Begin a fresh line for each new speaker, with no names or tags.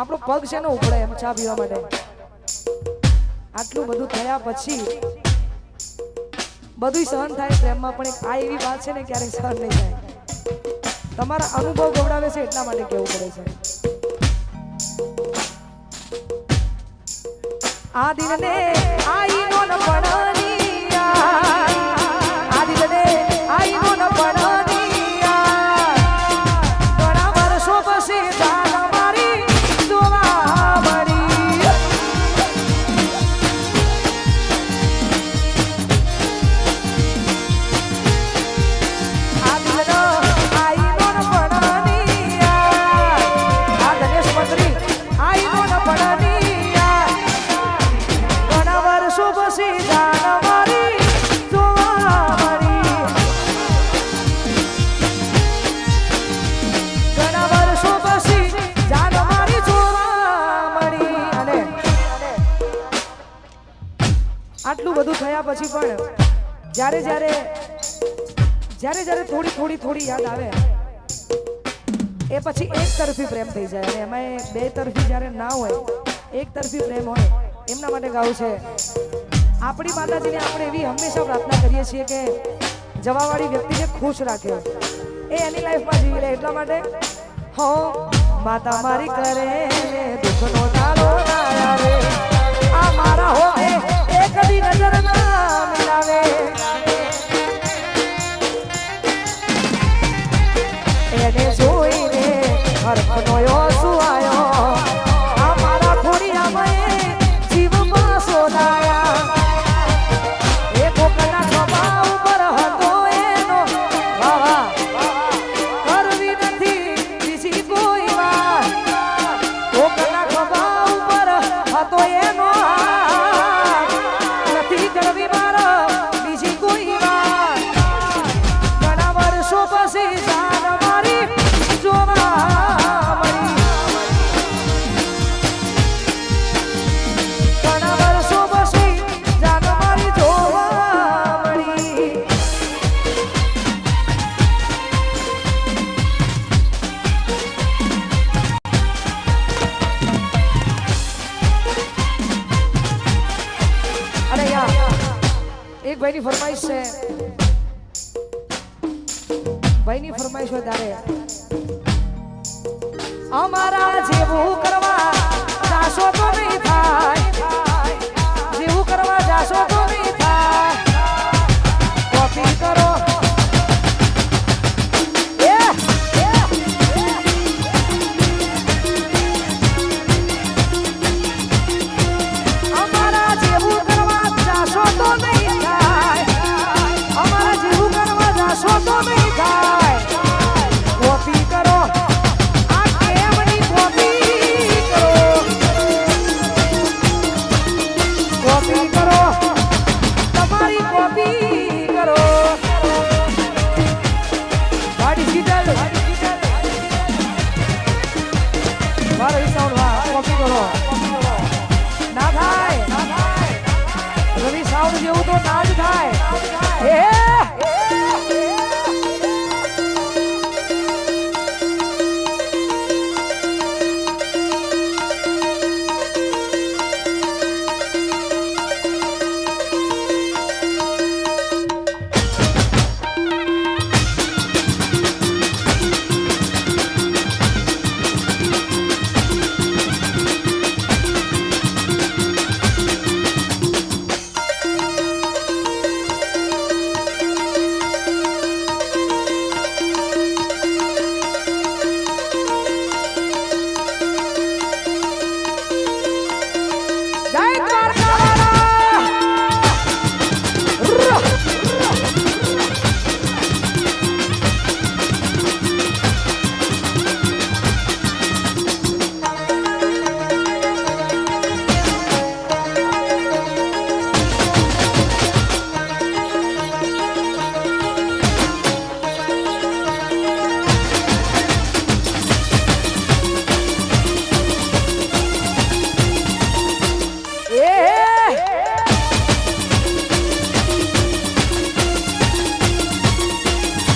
આપણો પગ છે ને ઉપડે એમ ચા પીવા માટે? આટલું બધું થયા પછી બધું સહન થાય પ્રેમમાં, પણ એક આ એવી વાત છે ને, ક્યારેય સહન નહીં થાય. તમારા અનુભવ ગવડાવે છે એટલા માટે કેવું પડે છે. આ દિલને આઈનો ન પડનિયા બધું થયા પછી પણ જ્યારે જ્યારે જ્યારે જ્યારે થોડી થોડી થોડી યાદ આવે, એ પછી એક તરફી પ્રેમ થઈ જાય અને એમાં બે તરફી જ્યારે ના હોય, એક તરફી પ્રેમ હોય, એમના માટે ગાવું છે. આપણી માતાજીને આપણે એવી હંમેશા પ્રાર્થના કરીએ છીએ કે જવાવાળી વ્યક્તિને ખુશ રાખે. એ એની લાઈફમાં જીવી લે એટલા માટે, હો, માતા મારી કરે, દુઃખનો તારો ના આવે આ મારા હો હરખનો એક ભાઈની ફરમાઈશ છે. ભાઈની ફરમાઈશ હોય તારે. અમારા જેવું કરવા કોપી કરો. Зайка!